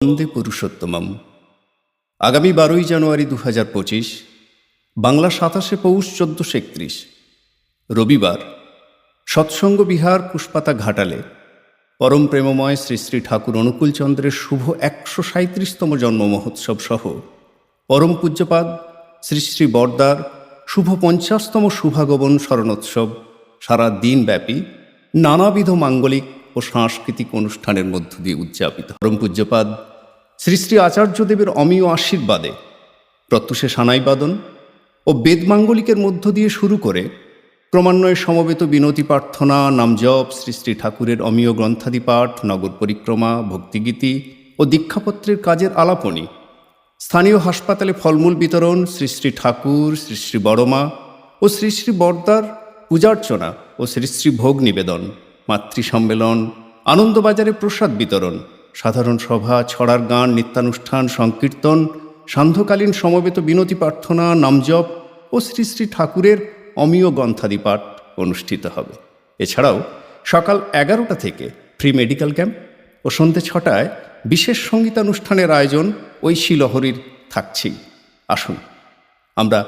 বন্দে পুরুষোত্তমম। আগামী বারোই জানুয়ারি দু হাজার পঁচিশ, বাংলা সাতাশে পৌষ চোদ্দশো একত্রিশ। রবিবার, সৎসঙ্গ বিহার পুষ্পাতা ঘাটালে পরম প্রেমময় শ্রী শ্রী ঠাকুর অনুকূলচন্দ্রের শুভ একশো সাঁত্রিশতম জন্ম মহোৎসব সহ পরম পূজ্যপাদ শ্রী শ্রী বর্দার শুভ পঞ্চাশতম শুভাগমন স্মরণোৎসব সারা দিনব্যাপী নানাবিধ মাঙ্গলিক ও সাংস্কৃতিক অনুষ্ঠানের মধ্য দিয়ে উদযাপিত। পরম পূজ্যপাদ শ্রী শ্রী আচার্যদেবের অমীয় আশীর্বাদে প্রত্যুষে সানাইবাদন ও বেদমাঙ্গলিকের মধ্য দিয়ে শুরু করে ক্রমান্বয়ে সমবেত বিনতি প্রার্থনা নামজপ শ্রী শ্রী ঠাকুরের অমীয় গ্রন্থাদি পাঠ নগর পরিক্রমা, ভক্তিগীতি ও দীক্ষাপত্রের কাজের আলাপনী, স্থানীয় হাসপাতালে ফলমূল বিতরণ, শ্রী শ্রী ঠাকুর, শ্রী শ্রী বড়মা ও শ্রী শ্রী বর্দার পূজার্চনা ও শ্রী শ্রী ভোগ নিবেদন মাতৃ সম্মেলন আনন্দবাজারে প্রসাদ বিতরণ সাধারণ সভা, ছড়ার গান, নিত্যানুষ্ঠান, সংকীর্তন, সান্ধ্যকালীন সমবেত বিনতি প্রার্থনা, নামজপ ও শ্রী শ্রী ঠাকুরের অমীয় গ্রন্থাদি পাঠ অনুষ্ঠিত হবে। এছাড়াও সকাল এগারোটা থেকে ফ্রি মেডিকেল ক্যাম্প ও সন্ধ্যে ছটায় বিশেষ সঙ্গীতানুষ্ঠানের আয়োজন ওই লহরীর থাকছেই। আসুন, আমরা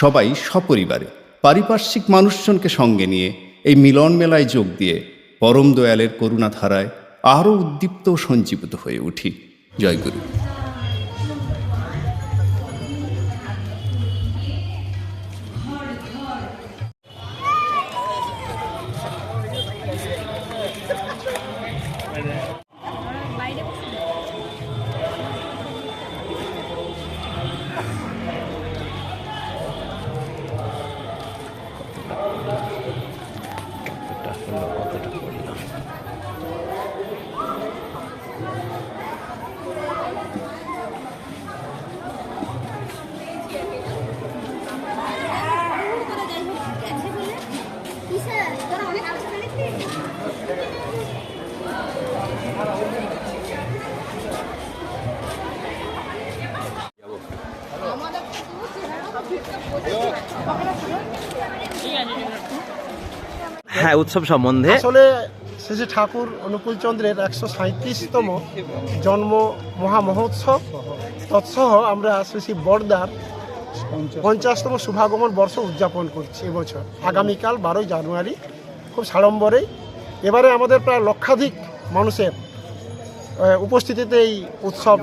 সবাই সপরিবারে পারিপার্শ্বিক মানুষজনকে সঙ্গে নিয়ে এই মিলন মেলায় যোগ দিয়ে পরম দয়ালের করুণা ধারায় আরও উদ্দীপ্ত সঞ্জীবিত হয়ে উঠি। জয়গুরু হ্যাঁ উৎসব সম্বন্ধে। আসলে শ্রী ঠাকুর অনুকূল চন্দ্রের একশো সাঁত্রিশতম জন্ম মহামহোৎসব। তৎসহ আমরা শ্রী শ্রী বর্দার পঞ্চাশতম শুভাগমন বর্ষ উদযাপন করছি এবছর। আগামীকাল বারোই জানুয়ারি, খুব সাড়ম্বরে। এবারে আমাদের প্রায় লক্ষাধিক মানুষের উপস্থিতিতে এই উৎসব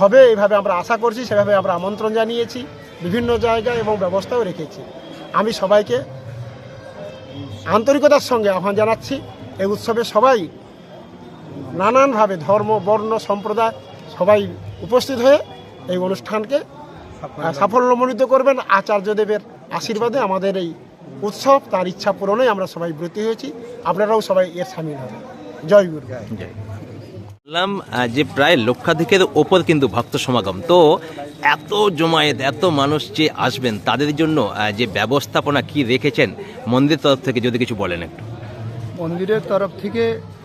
হবে। এইভাবে আমরা আশা করছি, সেভাবে আমরা আমন্ত্রণ জানিয়েছি। বিভিন্ন জায়গায় এবং ব্যবস্থাও রেখেছি। আমি সবাইকে আন্তরিকতার সঙ্গে আহ্বান জানাচ্ছি, এই উৎসবে সবাই নানানভাবে ধর্ম, বর্ণ, সম্প্রদায় সবাই উপস্থিত হয়ে এই অনুষ্ঠানকে সাফল্যমণ্ডিত করবেন। আচার্যদেবের আশীর্বাদে আমাদের এই উৎসব, তার ইচ্ছা পূরণে আমরা সবাই ব্রতী হয়েছি। আপনারাও সবাই এর সামিল হবেন। জয় গুরু। বললাম যে প্রায় লক্ষাধিকের ওপর কিন্তু ভক্ত সমাগম। তো এত জমায়েত, এত মানুষ যে আসবেন, তাদের জন্য যে ব্যবস্থাপনা কি রেখেছেন মন্দির তরফ থেকে যদি কিছু বলেন একটু। মন্দিরের তরফ থেকে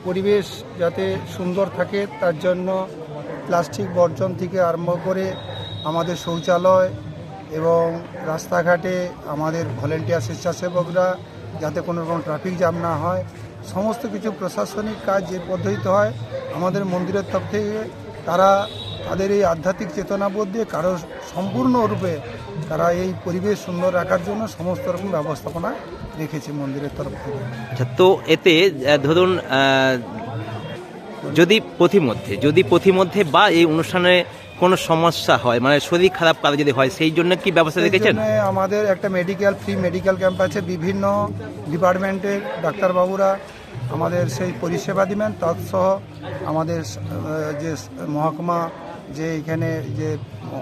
পরিবেশ যাতে সুন্দর থাকে, তার জন্য প্লাস্টিক বর্জন থেকে আরম্ভ করে আমাদের শৌচালয় এবং রাস্তাঘাটে আমাদের ভলেন্টিয়ার স্বেচ্ছাসেবকরা যাতে কোনো রকম ট্রাফিক জ্যাম না হয়, সমস্ত কিছু প্রশাসনিক কাজ যে পদ্ধতিতে হয়, আমাদের মন্দিরের তরফ থেকে তারা তাদের এই আধ্যাত্মিক চেতনাবোধ দিয়ে কারও সম্পূর্ণরূপে তারা এই পরিবেশ সুন্দর রাখার জন্য সমস্ত রকম ব্যবস্থাপনা রেখেছে মন্দিরের তরফ থেকে। আচ্ছা তো এতে ধরুন যদি পথিমধ্যে যদি পথিমধ্যে বা এই অনুষ্ঠানে কোনো সমস্যা হয় মানে শরীর খারাপ কারও যদি হয় সেই জন্য কি ব্যবস্থা রেখেছেন? আমাদের একটা মেডিকেল ফ্রি মেডিকেল ক্যাম্প আছে বিভিন্ন ডিপার্টমেন্টের ডাক্তারবাবুরা আমাদের সেই পরিষেবা দিবেন তৎসহ আমাদের যে মহকুমা যে এখানে যে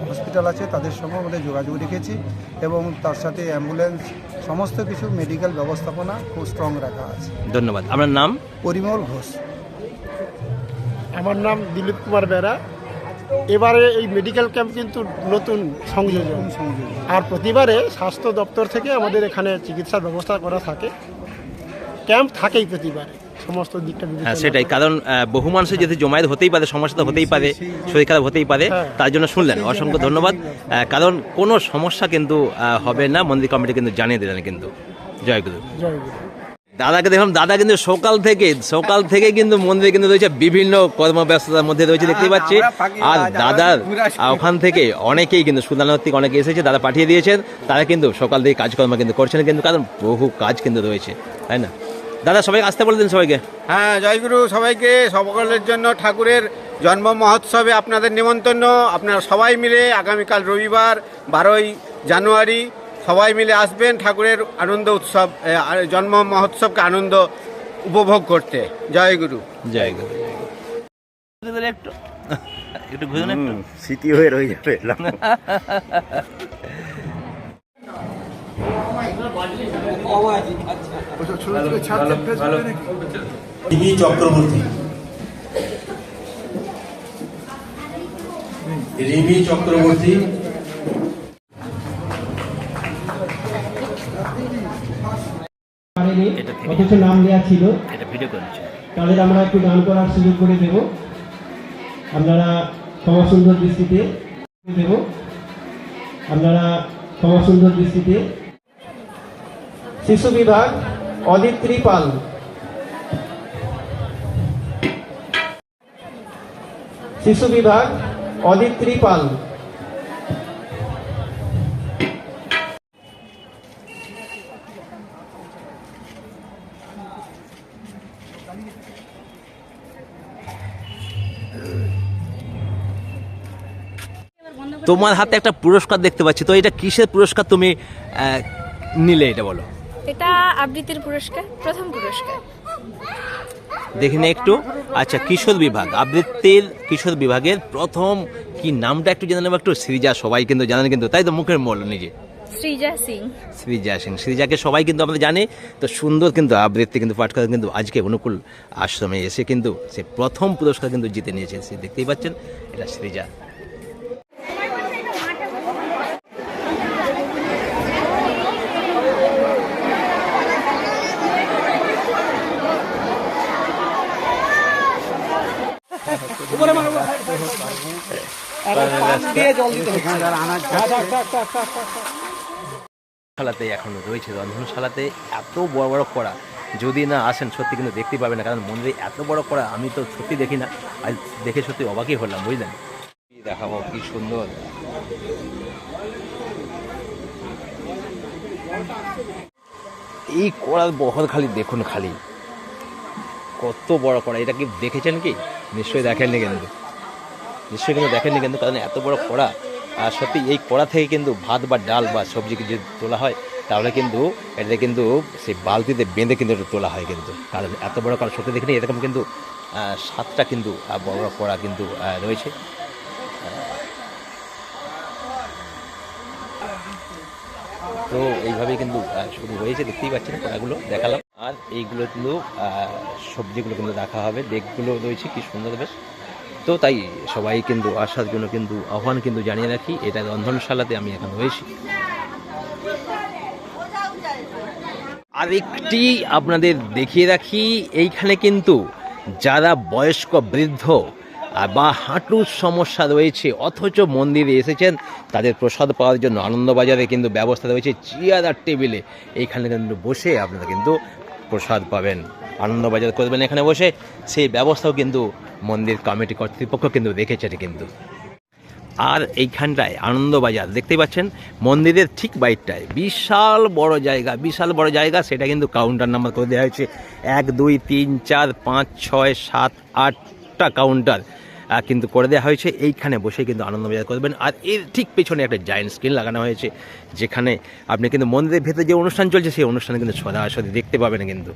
হসপিটাল আছে তাদের সঙ্গে আমাদের যোগাযোগ রেখেছি এবং তার সাথে অ্যাম্বুলেন্স সমস্ত কিছু মেডিকেল ব্যবস্থাপনা খুব স্ট্রং রাখা আছে। ধন্যবাদ। আপনার নাম? পরিমল ঘোষ। আমার নাম দিলীপ কুমার বেরা। এবারে এই মেডিকেল ক্যাম্প কিন্তু নতুন সংযোজন। আর প্রতিবারে স্বাস্থ্য দপ্তর থেকে আমাদের এখানে চিকিৎসার ব্যবস্থা করা থাকে। ক্যাম্প থাকেই প্রতিবারে। সমস্ত দিকটা হ্যাঁ সেটাই। কারণ বহু মানুষের যদি জমায়েত হতেই পারে সমস্যা তো হতেই পারে শরীর খারাপ হতেই পারে হ্যাঁ। তার জন্য শুনলেন। অসংখ্য ধন্যবাদ। কারণ কোনো সমস্যা কিন্তু হবে না। মন্দির কমিটি কিন্তু জানিয়ে দিলেন কিন্তু। জয় গুরু। জয় গুরু। দাদাকে দেখলাম দাদা কিন্তু সকাল থেকে সকাল থেকে কিন্তু মন্দিরে কিন্তু রয়েছে বিভিন্ন কর্মব্যস্ততার মধ্যে রয়েছে দেখতে পাচ্ছি। আর দাদার ওখান থেকে অনেকেই কিন্তু সুদানার থেকে অনেকে এসেছে দাদা পাঠিয়ে দিয়েছেন। তারা কিন্তু সকাল থেকে কাজকর্ম কিন্তু করছেন কিন্তু কারণ বহু কাজ কিন্তু রয়েছে তাই না? দাদা সবাইকে আসতে বলে দিন সবাইকে। হ্যাঁ জয়গুরু সবাইকে সকলের জন্য ঠাকুরের জন্ম মহোৎসবে আপনাদের নিমন্ত্রণ। আপনারা সবাই মিলে আগামীকাল রবিবার বারোই জানুয়ারি সবাই মিলে আসবেন ঠাকুরের আনন্দ উৎসব আর জন্ম মহোৎসবকে আনন্দ উপভোগ করতে। জয়গুরু জয় গুরু। একটু। একটু একটু। স্মৃতি হয়ে রয়ে যাবে। টিভি চক্রবর্তী। রিমি চক্রবর্তী। অথচ নাম দেওয়া ছিল। তাদের আমরা একটু গান করার সুযোগ করে দেব। আপনারা ক্ষমা সুন্দর দৃষ্টিতে দেব। আপনারা ক্ষমা সুন্দর দৃষ্টিতে শিশু বিভাগ অদিত্রী পাল শিশু বিভাগ অদিত্রী পাল তোমার হাতে একটা পুরস্কার দেখতে পাচ্ছি। তো এটা কিসের পুরস্কার তুমি নিলে এটা বলো? এটা আবৃত্তির পুরস্কার প্রথম পুরস্কার। দেখি না একটু। আচ্ছা কিশোর বিভাগ আবৃত্তির কিশোর বিভাগের প্রথম কি নামটা একটু জেনে নেব? একটু সৃজা সবাই কিন্তু জানেন কিন্তু তাই তো মুখের মল নিজে। সৃজা সিং। সৃজা সিং সৃজাকে সবাই কিন্তু আমরা জানি। তো সুন্দর কিন্তু আবৃত্তি কিন্তু পাঠ করে কিন্তু আজকে অনুকূল আশ্রমে এসে কিন্তু সে প্রথম পুরস্কার কিন্তু জিতে নিয়েছে সে দেখতেই পাচ্ছেন এটা সৃজা শালাতে এখনও রয়েছে, রন্ধনশালাতে এত বড় বড় কড়া। যদি না আসেন, সত্যি কিন্তু দেখতে পাবে না, কারণ মন্দিরে এত বড় কড়া, আমি তো সত্যি দেখি না আজ দেখে সত্যি অবাকই হলাম, বুঝলেন? দেখাবো, কি সুন্দর। এই কড়ার বহর খালি, দেখুন খালি। কত বড় কড়া, এটা কি দেখেছেন কি? নিশ্চয়ই দেখেননি কিন্তু। নিশ্চয়ই কিন্তু দেখেননি কিন্তু, কারণ এত বড় কড়া, আর সত্যি এই কড়া থেকে কিন্তু ভাত বা ডাল বা সবজি যদি তোলা হয়, তাহলে কিন্তু এটা কিন্তু সেই বালতিতে বেঁধে কিন্তু তোলা হয় কিন্তু। কারণ এত বড় কড়া, সত্যি দেখিনি এরকম কিন্তু সাতটা কিন্তু বড় বড় কড়া কিন্তু রয়েছে। তো এইভাবেই কিন্তু শুরু হয়েছে দেখতেই পাচ্ছেন কড়াগুলো, দেখালাম। আর এইগুলো কিন্তু সবজিগুলো কিন্তু রাখা হবে। ডেকগুলো রয়েছে, কি সুন্দর বেশ। তো তাই সবাই কিন্তু আসার জন্য কিন্তু আহ্বান কিন্তু জানিয়ে রাখি, এটা রন্ধনশালাতে আমি এখন রয়েছি। আর একটি আপনাদের দেখিয়ে রাখি, এইখানে কিন্তু যারা বয়স্ক বৃদ্ধ বা হাঁটুর সমস্যা রয়েছে, অথচ মন্দিরে এসেছেন, তাদের প্রসাদ পাওয়ার জন্য আনন্দবাজারে কিন্তু ব্যবস্থা রয়েছে, চেয়ার আর টেবিলে। এইখানে কিন্তু বসে আপনারা কিন্তু প্রসাদ পাবেন, আনন্দবাজার করবেন এখানে বসে। সেই ব্যবস্থাও কিন্তু মন্দির কমিটি কর্তৃপক্ষ কিন্তু রেখেছে কিন্তু। আর এইখানটায় আনন্দবাজার, দেখতেই পাচ্ছেন? মন্দিরের ঠিক বাইরটায়। বিশাল বড় জায়গা, বিশাল বড় জায়গা, সেটা কিন্তু কাউন্টার নাম্বার করে দেওয়া হয়েছে। এক, দুই, তিন, চার, পাঁচ, ছয়, সাত, আটটা কাউন্টার কিন্তু করে দেওয়া হয়েছে। এইখানে বসে কিন্তু আনন্দবাজার করবেন। আর এর ঠিক পেছনে একটা জায়েন্ট স্ক্রিন লাগানো হয়েছে, যেখানে আপনি কিন্তু মন্দিরের ভেতরে যে অনুষ্ঠান চলছে, সেই অনুষ্ঠানে কিন্তু সরাসরি দেখতে পাবেন কিন্তু।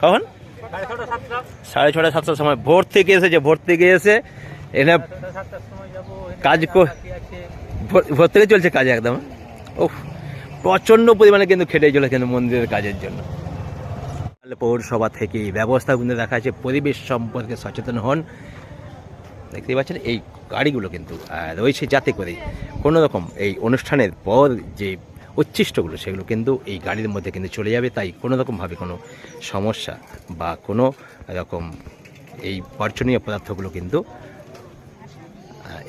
কখন? সাড়ে ছটা, সাতটার সময় ভোর থেকে এসেছে, ভোর থেকে এসে এখানে কাজ ভোর- থেকে চলছে কাজ একদম। ও প্রচণ্ড পরিমাণে কিন্তু খেটে চলে কিন্তু মন্দিরের কাজের জন্য। পৌরসভা থেকে ব্যবস্থা কিন্তু দেখা যাচ্ছে, পরিবেশ সম্পর্কে সচেতন হন। দেখতেই পাচ্ছেন, এই গাড়িগুলো কিন্তু রয়েছে যাতে করে কোনো রকম এই অনুষ্ঠানের পর যে উচ্ছিষ্টগুলো, সেগুলো কিন্তু এই গাড়ির মধ্যে কিন্তু চলে যাবে। তাই কোনো রকমভাবে কোনো সমস্যা বা কোনো রকম এই বর্জনীয় পদার্থগুলো কিন্তু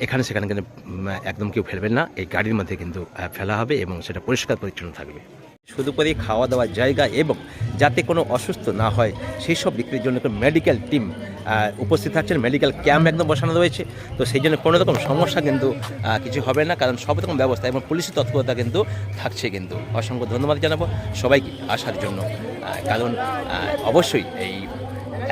এখানে সেখানে কিন্তু একদম কেউ ফেলবেন না। এই গাড়ির মধ্যে কিন্তু ফেলা হবে এবং সেটা পরিষ্কার পরিচ্ছন্ন থাকবে। শুধু করে খাওয়া দাওয়ার জায়গা এবং যাতে কোনো অসুস্থ না হয়, সেই সব ব্যক্তির জন্য মেডিকেল টিম উপস্থিত থাকছেন। মেডিকেল ক্যাম্প একদম বসানো রয়েছে। তো সেই জন্য কোনো রকম সমস্যা কিন্তু কিছু হবে না। কারণ সব রকম ব্যবস্থা এবং পুলিশের তৎপরতা কিন্তু থাকছে কিন্তু। অসংখ্য ধন্যবাদ জানাব সবাইকে আসার জন্য। কারণ অবশ্যই এই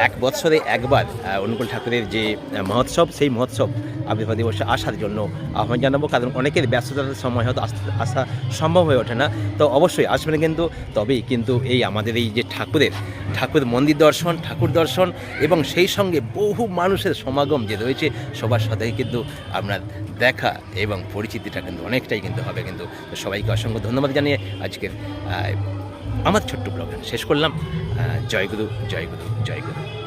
এক বৎসরে একবার অনুকূল ঠাকুরের যে মহোৎসব, সেই মহোৎসব আবির্ভাব দিবসে আসার জন্য আহ্বান জানাব। কারণ অনেকের ব্যস্ততার সময় হয়তো আসা সম্ভব হয়ে ওঠে না। তো অবশ্যই আসবেন কিন্তু, তবেই কিন্তু এই আমাদের এই যে ঠাকুরের, ঠাকুর মন্দির দর্শন, ঠাকুর দর্শন এবং সেই সঙ্গে বহু মানুষের সমাগম যে রয়েছে, সবার সাথে কিন্তু আপনার দেখা এবং পরিচিতিটা কিন্তু অনেকটাই কিন্তু হবে। কিন্তু সবাইকে অসংখ্য ধন্যবাদ জানিয়ে আজকের আমার ছোট্ট ব্লগ শেষ করলাম। জয়গুরু জয় গুরু জয় গুরু জয় গুরু।